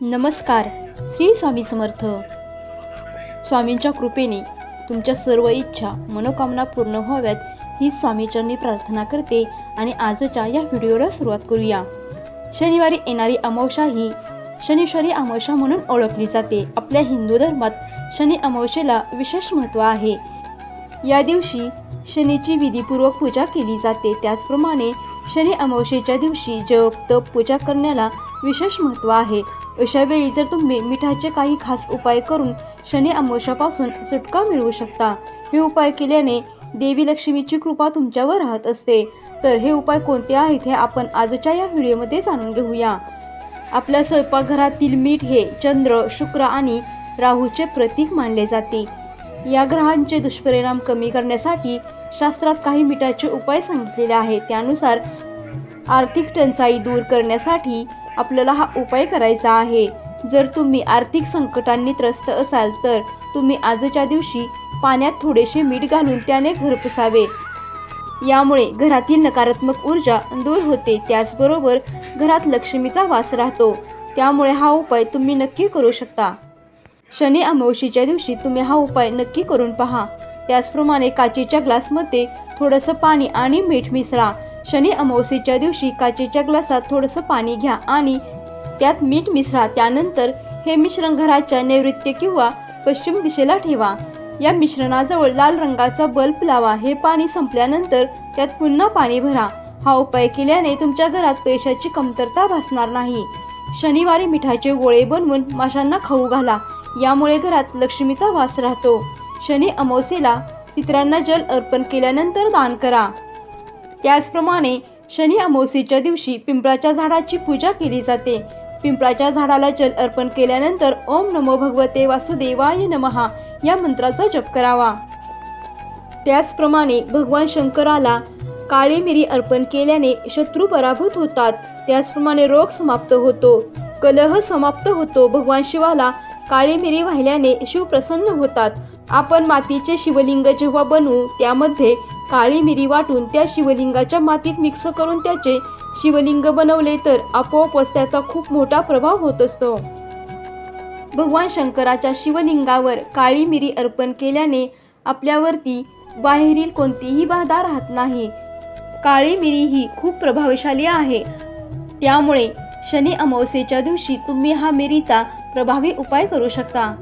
नमस्कार श्री स्वामी समर्थ. स्वामींच्या कृपेने तुमच्या सर्व इच्छा मनोकामना पूर्ण व्हाव्यात ही स्वामीचरणी प्रार्थना करते आणि आजच्या या व्हिडिओला सुरुवात करूया. शनिवारी येणारी अमावस्या ही शनिश्वरी अमावस्या म्हणून ओळखली जाते. आपल्या हिंदू धर्मात शनी अमावशेला विशेष महत्त्व आहे. या दिवशी शनीची विधीपूर्वक पूजा केली जाते. त्याचप्रमाणे शनी अमावस्येच्या दिवशी जप तप पूजा करण्याला विशेष महत्त्व आहे. अशा वेळी जर तुम्ही मिठाचे काही खास उपाय करून शनी अमोशापासून सुटका मिळवू शकता. हे उपाय केल्याने देवी लक्ष्मीची कृपा तुमच्यावर राहत असते. तर हे उपाय कोणते आहेत हे आपण आजच्या या व्हिडिओमध्ये जाणून घेऊया. आपल्या स्वयंपाकघरातील मीठ हे चंद्र शुक्र आणि राहूचे प्रतीक मानले जाते. या ग्रहांचे दुष्परिणाम कमी करण्यासाठी शास्त्रात काही मिठाचे उपाय सांगितलेले आहेत. त्यानुसार आर्थिक टंचाई दूर करण्यासाठी आपल्याला हा उपाय करायचा आहे. जर तुम्ही आर्थिक संकटांनी त्रस्त असाल तर तुम्ही आजच्या दिवशी पाण्यात थोडेसे मीठ घालून त्याने घर पुसावे. यामुळे घरातील नकारात्मक ऊर्जा दूर होते. त्याचबरोबर घरात लक्ष्मीचा वास राहतो. त्यामुळे हा उपाय तुम्ही नक्की करू शकता. शनी अमावशीच्या दिवशी तुम्ही हा उपाय नक्की करून पहा. त्याचप्रमाणे काचेच्या ग्लासमध्ये थोडंसं पाणी आणि मीठ मिसळा. शनी अमावस्येच्या दिवशी काचेच्या ग्लासात थोडंसं पाणी घ्या आणि त्यात मीठ मिसळा. त्यानंतर हे मिश्रण घराच्या नैऋत्य किंवा पश्चिम दिशेला ठेवा. या मिश्रणाजवळ लाल रंगाचा बल्ब लावा. हे पाणी संपल्यानंतर त्यात पुन्हा पाणी भरा. हा उपाय केल्याने तुमच्या घरात पैशाची कमतरता भासणार नाही. शनिवारी मिठाचे गोळे बनवून माशांना खाऊ घाला. यामुळे घरात लक्ष्मीचा वास राहतो. शनी अमावस्येला पितरांना जल अर्पण केल्यानंतर दान करा. त्याचप्रमाणे शनी अमावस्येच्या दिवशी पिंपळाच्या झाडाची पूजा केली जाते. पिंपळाच्या झाडाला जल अर्पण केल्यानंतर ओम नमो भगवते वासुदेवाय नमहा या मंत्राचा जप करावा. त्याचप्रमाणे भगवान शंकराला काळी मिरी अर्पण केल्याने शत्रू पराभूत होतात. त्याचप्रमाणे रोग समाप्त होतो. कलह समाप्त होतो. भगवान शिवाला काळी मिरी वाहिल्याने शिव प्रसन्न होतात. आपण मातीचे शिवलिंग जेव्हा बनवू त्यामध्ये काळी मिरी वाटून त्या शिवलिंगाच्या मातीत मिक्स करून त्याचे शिवलिंग बनवले तर आपोआपच त्याचा खूप मोठा प्रभाव होत असतो. भगवान शंकराच्या शिवलिंगावर काळी मिरी अर्पण केल्याने आपल्यावरती बाहेरील कोणतीही बाधा राहत नाही. काळी मिरी ही खूप प्रभावशाली आहे. त्यामुळे शनी अमावस्येच्या दिवशी तुम्ही हा मिरीचा प्रभावी उपाय करू शकता.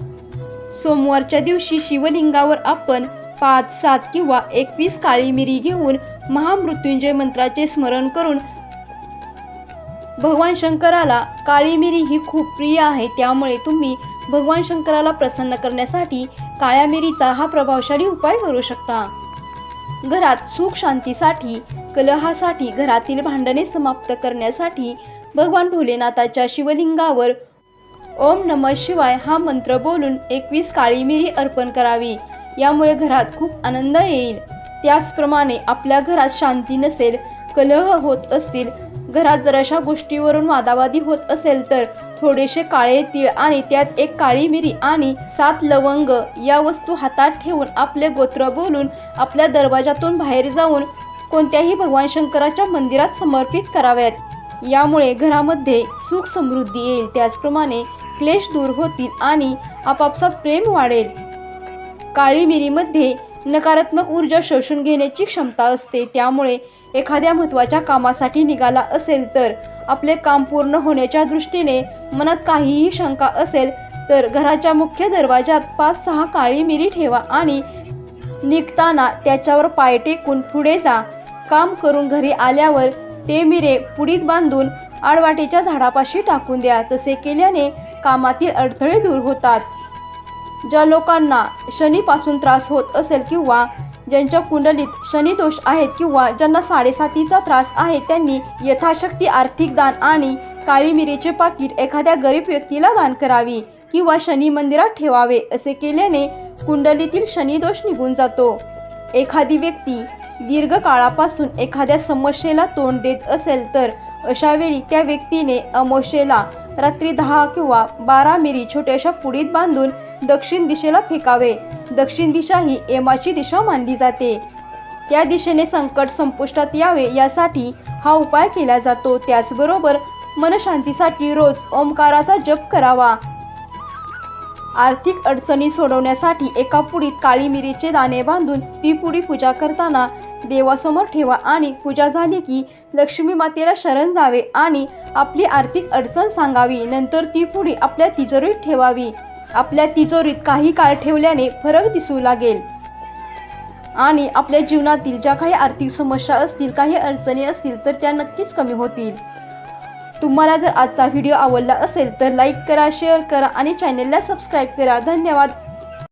सोमवारच्या दिवशी शिवलिंगावर आपण पाच सात किंवा एकवीस काळी मिरी घेऊन महामृत्युंजय मंत्राचे स्मरण करून भगवान शंकराला काळी मिरी ही खूप प्रिय आहे. त्यामुळे तुम्ही भगवान शंकराला प्रसन्न करण्यासाठी काळ्या मिरीचा हा प्रभावशाली उपाय करू शकता. घरात सुख शांतीसाठी कलहासाठी घरातील भांडणे समाप्त करण्यासाठी भगवान भोलेनाथाच्या शिवलिंगावर ओम नम शिवाय हा मंत्र बोलून एकवीस काळी मिरी अर्पण करावी. यामुळे घरात खूप आनंद येईल. त्याचप्रमाणे आपल्या घरात शांती नसेल कलह होत असतील घरात जर अशा गोष्टीवरून वादावादी होत असेल तर थोडेसे काळे तीळ आणि त्यात एक काळी मिरी आणि सात लवंग या वस्तू हातात ठेवून आपले गोत्र बोलून आपल्या दरवाजातून बाहेर जाऊन कोणत्याही भगवान शंकराच्या मंदिरात समर्पित कराव्यात. यामुळे घरामध्ये सुख समृद्धी येईल. त्याचप्रमाणे क्लेश दूर होतील आणि आपापसात प्रेम वाढेल. काळी मिरीमध्ये नकारात्मक ऊर्जा शोषून घेण्याची क्षमता असते. त्यामुळे एखाद्या महत्त्वाच्या कामासाठी निघाला असेल तर आपले काम पूर्ण होण्याच्या दृष्टीने मनात काहीही शंका असेल तर घराच्या मुख्य दरवाजात पाच सहा काळी मिरी ठेवा आणि निघताना त्याच्यावर पाय टेकून पुढे जा. काम करून घरी आल्यावर ते मिरे पुडीत बांधून आडवाटेच्या झाडापाशी टाकून द्या. तसे केल्याने कामातील अडथळे दूर होतात. ज्या लोकांना शनीपासून त्रास होत असेल किंवा ज्यांच्या कुंडलीत शनी दोष आहेत किंवा ज्यांना साडेसातीचा त्रास आहे त्यांनी यथाशक्ती आर्थिक दान आणि काळी मिरीचे पाकिट एखाद्या गरीब व्यक्तीला दान करावी किंवा शनी मंदिरात ठेवावे असे केल्याने कुंडलीतील शनी दोष निघून जातो. एखादी व्यक्ती दीर्घ काळापासून एखाद्या समस्येला तोंड देत असेल तर अशा वेळी त्या व्यक्तीने अमोशेला रात्री दहा किंवा बारा मिरी छोट्याशा पुडीत बांधून दक्षिण दिशेला फेकावे. दक्षिण दिशा ही एमाची दिशा मानली जाते. त्या दिशेने संकट संपुष्टात यावे यासाठी हा उपाय केला जातो. त्याचबरोबर मनशांतीसाठी रोज ओंकाराचा जप करावा. आर्थिक अडचणी सोडवण्यासाठी एका पुडीत काळी मिरीचे दाणे बांधून ती पुडी पूजा करताना देवासमोर ठेवा आणि पूजा झाली की लक्ष्मी मातेला शरण जावे आणि आपली आर्थिक अडचण सांगावी. नंतर ती पुडी आपल्या तिजोरीत ठेवावी. आपल्या तिजोरीत काही काळ ठेवल्याने फरक दिसू लागेल. आणि आपल्या जीवनातील ज्या काही आर्थिक समस्या असतील काही अडचणी असतील तर त्या नक्कीच कमी होतील. तुम्हाला जर आजचा व्हिडिओ आवडला असेल तर लाईक करा शेअर करा आणि चॅनेलला सबस्क्राईब करा. धन्यवाद.